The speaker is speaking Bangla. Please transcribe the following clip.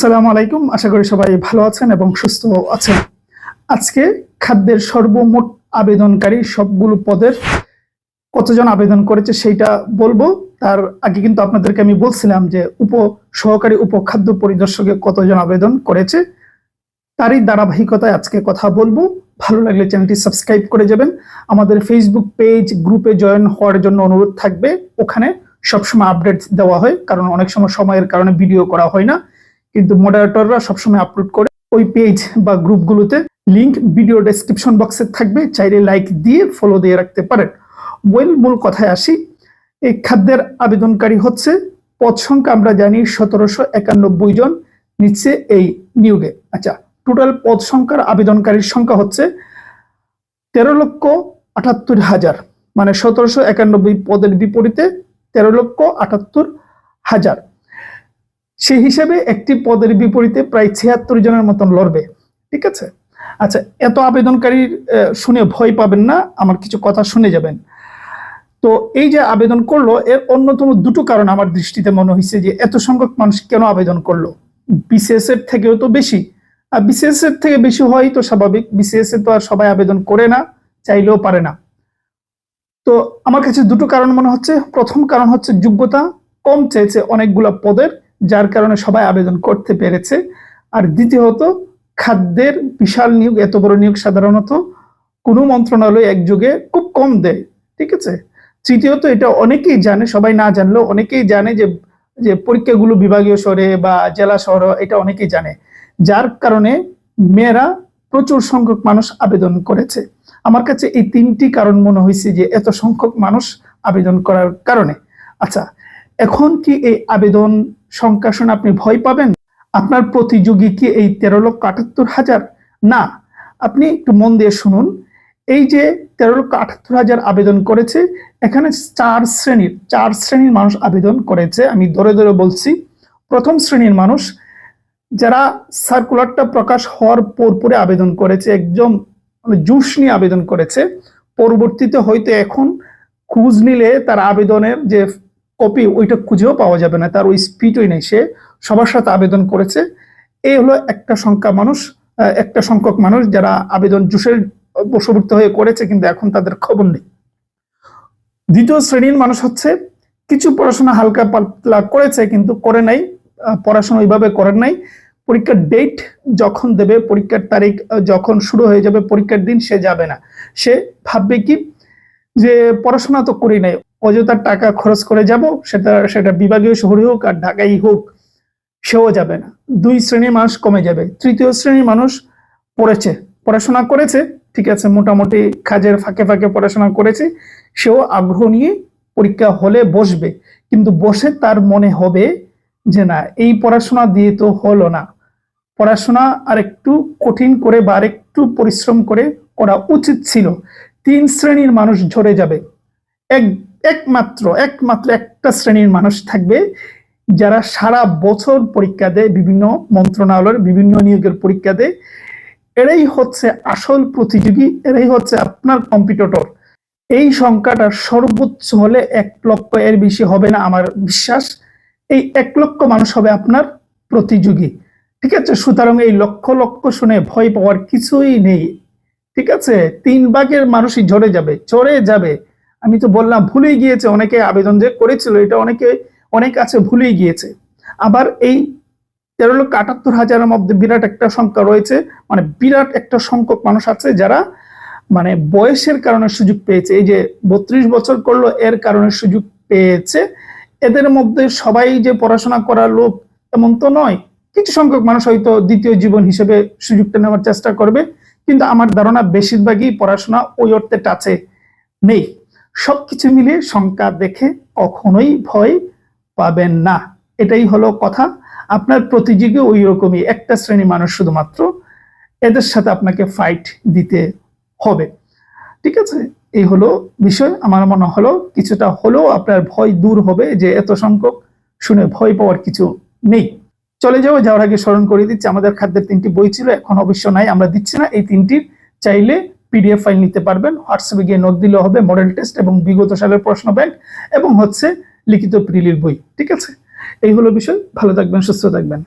আসসালামু আলাইকুম। আশা করি সবাই ভালো আছেন এবং সুস্থ আছেন। আজকে খাদ্যের সর্বমোট আবেদনকারী সবগুলো পদের কতজন আবেদন করেছে সেইটা বলব। তার আগে কিন্তু আপনাদেরকে আমি বলছিলাম যে উপ সহকারী উপখাদ্য পরিদর্শকে কতজন আবেদন করেছে, তারই ধারাবাহিকতায় আজকে কথা বলব। ভালো লাগলে চ্যানেলটি সাবস্ক্রাইব করে যাবেন। আমাদের ফেসবুক পেজ গ্রুপে জয়েন হওয়ার জন্য অনুরোধ থাকবে। ওখানে সবসময় আপডেট দেওয়া হয়, কারণ অনেক সময় সময়ের কারণে ভিডিও করা হয় না। কিন্তু মডারেটররা সবসময় আপলোড করে ওই পেজ বা গ্রুপগুলোতে লিংক ভিডিও ডেসক্রিপশন বক্সে থাকবে, চাইলে লাইক দিয়ে ফলো দিয়ে রাখতে পারেন। ওয়েল মূল কথায় আসি, এই খাদ্যের আবেদনকারী হচ্ছে, পদ সংখ্যা আমরা জানি সতেরোশো একানব্বই জন নিচ্ছে এই নিয়োগে। আচ্ছা টোটাল পদ সংখ্যার আবেদনকারীর সংখ্যা হচ্ছে তেরো লক্ষ আটাত্তর হাজার মানে সতেরোশো একানব্বই পদের বিপরীতে তেরো লক্ষ আটাত্তর হাজার। সেই হিসেবে একটি পদের বিপরীতে প্রায় ছিয়াত্তর জনের মতন লড়বে। ঠিক আছে? আচ্ছা এত আবেদনকারীর শুনে ভয় পাবেন না, আমার কিছু কথা শুনে যাবেন। তো এই যে আবেদন করল, এর অন্যতম দুটো কারণ আমার দৃষ্টিতে মনে হয়েছে যে, এত সংখ্যক মানুষ কেন আবেদন করল? বিসিএস এর থেকেও তো বেশি। আর বিসিএস এর থেকে বেশি হয় তো স্বাভাবিক। বিসিএস এ তো আর সবাই আবেদন করে না, চাইলেও পারে না। তো আমার কাছে দুটো কারণ মনে হচ্ছে। প্রথম কারণ হচ্ছে যোগ্যতা। কম চেয়েছে অনেকগুলা পদের। যার কারণে সবাই আবেদন করতে পেরেছে। আর দ্বিতীয়ত, খাদ্যের বিশাল নিয়োগ, এত বড় নিয়োগ সাধারণত কোনো মন্ত্রণালয় একযোগে খুব কম দেয়, ঠিক আছে? তৃতীয়ত, এটা অনেকেই জানে, সবাই না জানলেও অনেকেই জানে যে যে পরীক্ষাগুলো বিভাগীয় শহরে বা জেলা শহরে, এটা অনেকেই জানে। যার কারণে মেয়েরা প্রচুর সংখ্যক মানুষ আবেদন করেছে। আমার কাছে এই তিনটি কারণ মনে হয়েছে যে, এত সংখ্যক মানুষ আবেদন করার কারণে। আচ্ছা এখন কি এই আবেদন সংখ্যা শুনে আপনি ভয় পাবেন? আপনার প্রতিযোগী কি এই তেরো লক্ষ আটাত্তর হাজার? না। আপনি একটু মন দিয়ে শুনুন। এই যে তেরো লক্ষ আটাত্তর হাজার আবেদন করেছে, এখানে চার শ্রেণির চার শ্রেণির মানুষ আবেদন করেছে। আমি ধরে ধরে বলছি, প্রথম শ্রেণির মানুষ যারা সার্কুলারটা প্রকাশ হওয়ার পর পরে আবেদন করেছে, একদম মানে জুস নিয়ে আবেদন করেছে, পরবর্তীতে হয়তো এখন খুঁজ নিলে তার আবেদনের যে কপি ওইটা খুঁজেও পাওয়া যাবে না, তার ওই স্পিডই নেই। সে সবার সাথে আবেদন করেছে। এই হলো একটা সংখ্যা মানুষ একটা সংখ্যক মানুষ যারা আবেদন জুসের বশবর্তী হয়ে করেছে, কিন্তু এখন তাদের খবর নেই। দ্বিতীয় শ্রেণির মানুষ হচ্ছে, কিছু পড়াশোনা হালকা পাতলা করেছে, কিন্তু করে নাই পড়াশোনা ওইভাবে করেন নাই। পরীক্ষার ডেট যখন দেবে, পরীক্ষার তারিখ যখন শুরু হয়ে যাবে, পরীক্ষার দিন, সে যাবে না। সে ভাববে কি, যে পড়াশোনা তো করি নাই। অযথার টাকা খরচ করে যাব, সেটা সেটা বিভাগীয় শহরে হোক আর ঢাকাই হোক, সেও যাবে না। দুই শ্রেণির মানুষ কমে যাবে। তৃতীয় শ্রেণির মানুষ পড়েছে, পড়াশোনা করেছে, ঠিক আছে, মোটামুটি কাজের ফাঁকে ফাঁকে পড়াশোনা করেছে, সেও আগ্রহ নিয়ে পরীক্ষা হলে বসবে। কিন্তু বসে তার মনে হবে যে না, এই পড়াশোনা দিয়ে তো হলো না। পড়াশোনা আর একটু কঠিন করে বা আর একটু পরিশ্রম করে করা উচিত ছিল। তিন শ্রেণির মানুষ ঝরে যাবে। এক একমাত্র একমাত্র একটা শ্রেণির মানুষ থাকবে যারা সারা বছর পরীক্ষা দেয় বিভিন্ন মন্ত্রণালয়ের, বিভিন্ন নিয়োগের পরীক্ষা দেয়। এরাই হচ্ছে আসল প্রতিযোগী, এরাই হচ্ছে আপনার কম্পিটিটর এই সংখ্যাটা সর্বোচ্চ হলে এক লক্ষ এর বেশি হবে না আমার বিশ্বাস। এই এক লক্ষ মানুষ হবে আপনার প্রতিযোগী। ঠিক আছে? সুতরাং এই লক্ষ লক্ষ শুনে ভয় পাওয়ার কিছুই নেই। ঠিক আছে? তিন ভাগের মানুষই ঝরে যাবে, চড়ে যাবে। আমি তো বললাম, ভুলেই গিয়েছে। অনেকে আবেদন যে করেছিল, এটা অনেকে, অনেক আছে, ভুলেই গিয়েছে। আবার এই তেরো লক্ষ আটাত্তর হাজারের মধ্যে বিরাট একটা সংখ্যা রয়েছে। মানে বিরাট একটা সংখ্যক মানুষ আছে যারা মানে বয়সের কারণে সুযোগ পেয়েছে। এই যে বত্রিশ বছর করল, এর কারণে সুযোগ পেয়েছে। এদের মধ্যে সবাই যে পড়াশোনা করার লোক এমন তো নয়। কিছু সংখ্যক মানুষ হয়তো দ্বিতীয় জীবন হিসেবে সুযোগটা নেওয়ার চেষ্টা করবে। কিন্তু আমার ধারণা, বেশিরভাগই পড়াশোনা ওই অর্থে টাচে নেই। সবকিছু মিলিয়ে শঙ্কা দেখে কখনোই ভয় পাবেন না। এটাই হলো কথা। আপনার প্রতিযোগী ওই রকমই একটা শ্রেণি মানুষ শুধুমাত্র এদের সাথে আপনাকে ফাইট দিতে হবে। ঠিক আছে? এই হলো বিষয়। আমার মনে হলো কিছুটা হলেও আপনার ভয় দূর হবে যে এত সংখ্যক শুনে ভয় পাওয়ার কিছু নেই। চলে যাব যাওয়ার আগে স্মরণ করে দিচ্ছি, আমাদের খাদ্যের তিনটি বই ছিল, এখন অবশ্য নাই, আমরা দিচ্ছি না। এই তিনটির চাইলে পিডিএফ ফাইল নিতে পারবেন। হোয়াটসঅ্যাপে গিয়ে নোট দিলে হবে মডেল টেস্ট এবং বিগত সালের প্রশ্ন ব্যাংক এবং হচ্ছে লিখিত প্রিলির বই। ঠিক আছে? এই হলো বিষয়। ভালো থাকবেন, সুস্থ থাকবেন।